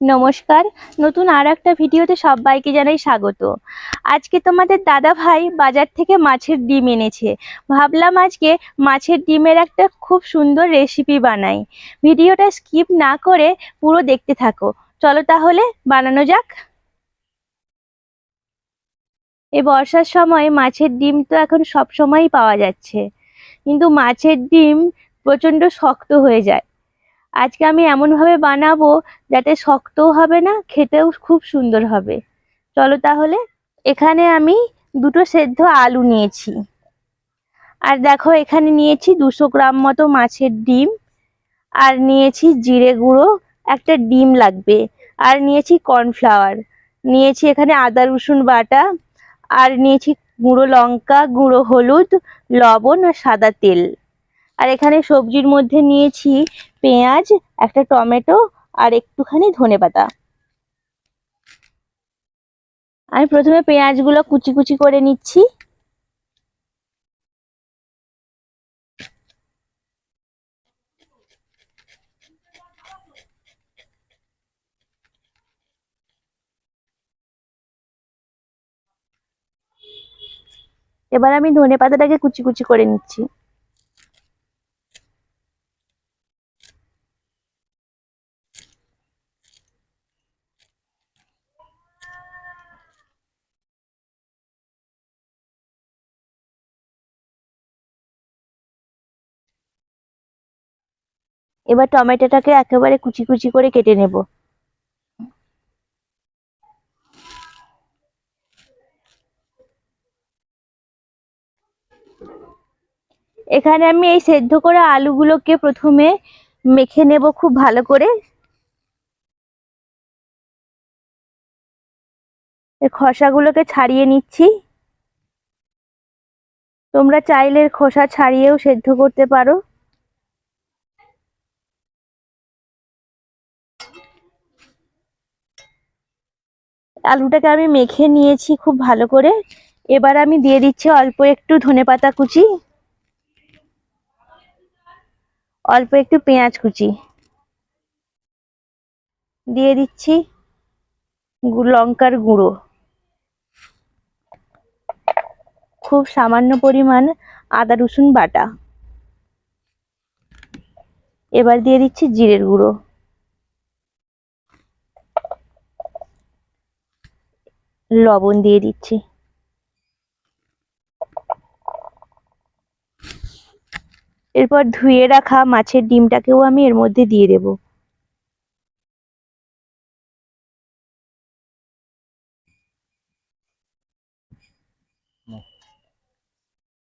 নমস্কার। নতুন আর একটা ভিডিওতে সবাইকে জানাই স্বাগত। আজকে তোমাদের দাদা ভাই বাজার থেকে মাছের ডিম এনেছে। ভাবলাম আজকে মাছের ডিমের একটা খুব সুন্দর রেসিপি বানাই। ভিডিওটা স্কিপ না করে পুরো দেখতে থাকো। চলো তাহলে বানানো যাক। এই বর্ষার সময় মাছের ডিম তো এখন সব সময়ই পাওয়া যাচ্ছে। কিন্তু মাছের ডিম প্রচণ্ড শক্ত হয়ে যায়। আজকে আমি এমনভাবে বানাবো যাতে শক্তও হবে না, খেতেও খুব সুন্দর হবে। চলো তাহলে, এখানে আমি দুটো সেদ্ধ আলু নিয়েছি। আর দেখো, এখানে নিয়েছি দুশো গ্রাম মতো মাছের ডিম, আর নিয়েছি জিরে গুঁড়ো, একটা ডিম লাগবে। আর নিয়েছি কর্নফ্লাওয়ার, নিয়েছি এখানে আদা, রসুন বাটা, আর নিয়েছি গুঁড়ো লঙ্কা, গুঁড়ো হলুদ, লবণ আর সাদা তেল। আর এখানে সবজির মধ্যে নিয়েছি পেঁয়াজ, একটা টমেটো আর একটুখানি ধনেপাতা আমি প্রথমে পেঁয়াজগুলো কুচি কুচি করে নিচ্ছি। এবার আমি ধনেপাতাটাকে কুচি কুচি করে নিচ্ছি। এবার টমেটোটাকে একেবারে কুচি কুচি করে কেটে নেব। এখানে আমি এই সেদ্ধ করা আলুগুলোকে প্রথমে মেখে নেব খুব ভালো করে। খোসাগুলোকে ছাড়িয়ে নিচ্ছি। তোমরা চাইলে খোসা ছাড়িয়েও সেদ্ধ করতে পারো। আলুটাকে আমি মেখে নিয়েছি খুব ভালো করে। এবার আমি দিয়ে দিচ্ছি অল্প একটু ধনেপাতা কুচি, অল্প একটু পেঁয়াজ কুচি। দিয়ে দিচ্ছি লঙ্কার গুঁড়ো। খুব সামান্য পরিমাণ আদা, রসুন বাটা। এবার দিয়ে দিচ্ছি জিরের গুঁড়ো। লবণ দিয়ে দিচ্ছি। এরপর ধুয়ে রাখা মাছের ডিমটাকেও আমি এর মধ্যে দিয়ে দেব।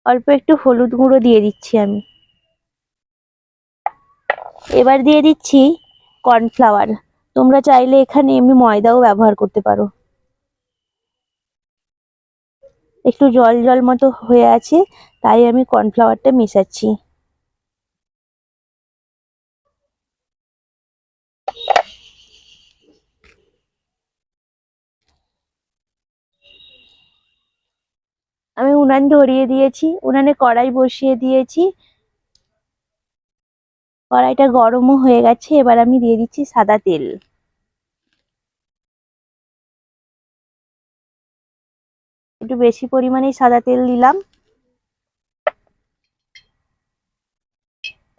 অল্প একটু হলুদ গুঁড়ো দিয়ে দিচ্ছি আমি। এবার দিয়ে দিচ্ছি কর্নফ্লাওয়ার। তোমরা চাইলে এখানে এমনি ময়দাও ব্যবহার করতে পারো। একটু জল জল মতো হয়ে আছে, তাই আমি কর্নফ্লাওয়ারটা মেশাচ্ছি। আমি উনান ধরিয়ে দিয়েছি, উনানে কড়াই বসিয়ে দিয়েছি। কড়াইটা গরমও হয়ে গেছে, এবার আমি দিয়ে দিচ্ছি সাদা তেল। একটু বেশি পরিমাণে সাদা তেল দিলাম।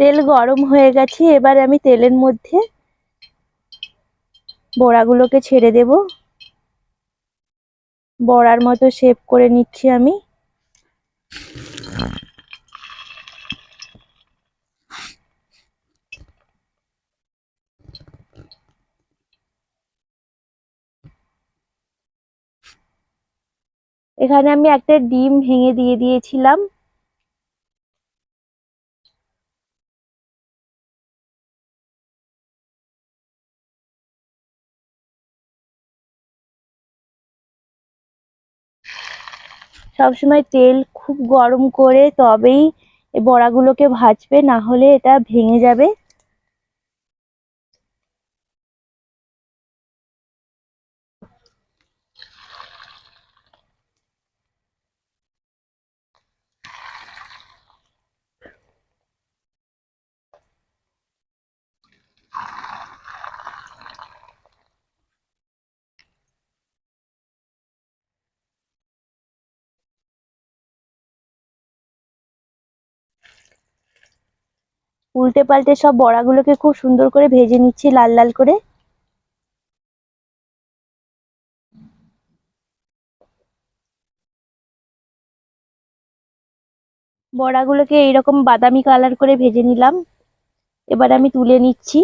তেল গরম হয়ে গেছে, এবার আমি তেলের মধ্যে বড়াগুলোকে ছেড়ে দেব। বড়ার মতো শেপ করে নিচ্ছি আমি। এখানে আমি একটা ডিম ভেঙে দিয়ে দিয়েছিলাম। সবসময় তেল খুব গরম করে তবেই বড়াগুলোকে ভাজবে, না হলে এটা ভেঙে যাবে। উল্টে পাল্টে সব বড়াগুলোকে খুব সুন্দর করে ভেজে নিচ্ছি, লাল লাল করে। বড়াগুলোকে এইরকম বাদামি কালার করে ভেজে নিলাম। এবার আমি তুলে নিচ্ছি।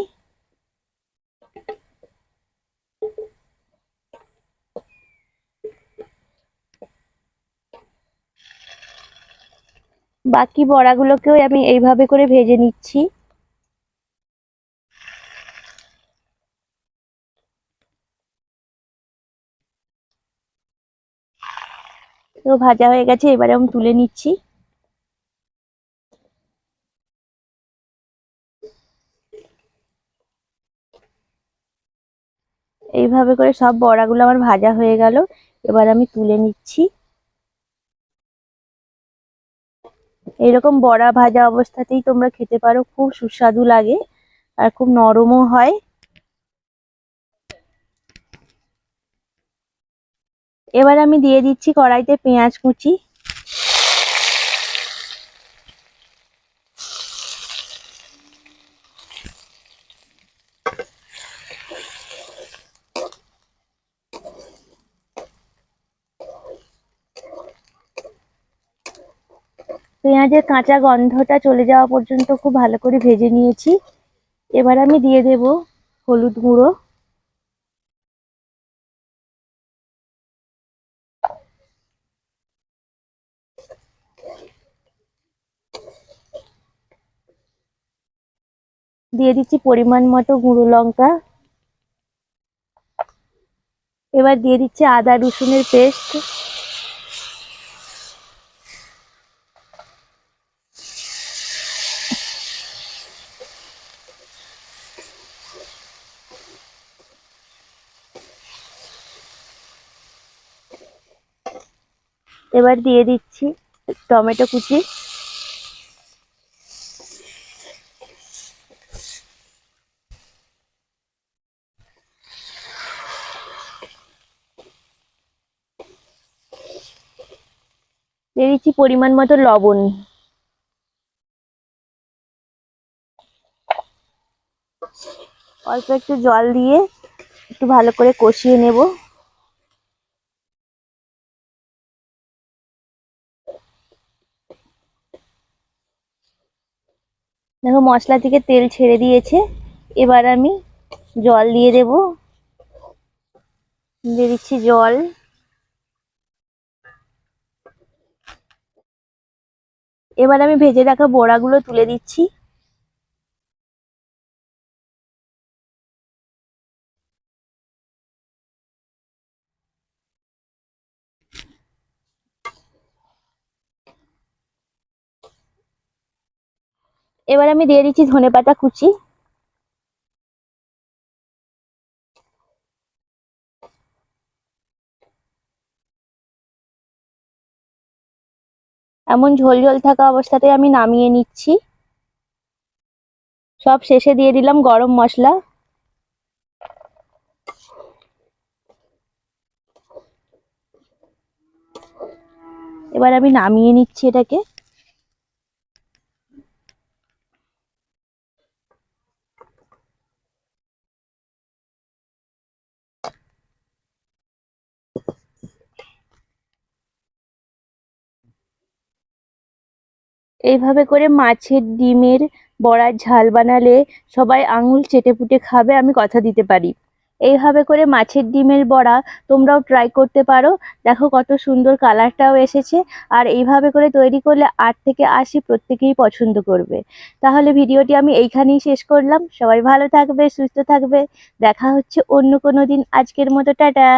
বাকি বড়াগুলোকেও আমি এইভাবে করে ভেজে নিচ্ছি। তো ভাজা হয়ে গেছে, এবারে আমি তুলে নিচ্ছি। এইভাবে করে সব বড়াগুলো আমার ভাজা হয়ে গেল, এবার আমি তুলে নিচ্ছি। এরকম বড়া ভাজা অবস্থাতেই তোমরা খেতে পারো, খুব সুস্বাদু লাগে আর খুব নরমও হয়। এবার আমি দিয়ে দিচ্ছি কড়াইতে পেঁয়াজ কুচি। পেঁয়াজের কাঁচা গন্ধটা চলে যাওয়া পর্যন্ত খুব ভালো করে ভেজে নিয়েছি। এবার আমি দিয়ে দেব হলুদ গুঁড়ো। দিয়ে দিচ্ছি পরিমাণ মতো গুঁড়ো লঙ্কা। এবার দিয়ে দিচ্ছি আদা রসুনের পেস্ট। এবার দিয়ে দিচ্ছি টমেটো কুচি। দিয়ে দিচ্ছি পরিমাণ মতো লবণ। অল্প একটু জল দিয়ে একটু ভালো করে কষিয়ে নেব। দেখো মশলা থেকে তেল ছেড়ে দিয়েছে। এবার আমি জল দিয়ে দেব। দিয়ে দিচ্ছি জল। এবার আমি ভেজে রাখা বড়াগুলো তুলে দিচ্ছি। এবার আমি দিয়ে দিচ্ছি ধনেপাতা কুচি। এমন ঝোল ঝোল থাকা অবস্থাতে আমি নামিয়ে নিচ্ছি। সব শেষে দিয়ে দিলাম গরম মশলা। এবার আমি নামিয়ে নিচ্ছি এটাকে। এইভাবে করে মাছের ডিমের বড়ার ঝাল বানালে সবাই আঙুল চেটেপুটে খাবে, আমি কথা দিতে পারি। এইভাবে করে মাছের ডিমের বড়া তোমরাও ট্রাই করতে পারো। দেখো কত সুন্দর কালারটাও এসেছে। আর এইভাবে করে তৈরি করলে আট থেকে আশি প্রত্যেকেই পছন্দ করবে। তাহলে ভিডিওটি আমি এইখানেই শেষ করলাম। সবাই ভালো থাকবে, সুস্থ থাকবে। দেখা হচ্ছে অন্য কোনো দিন। আজকের মতো, টাটা!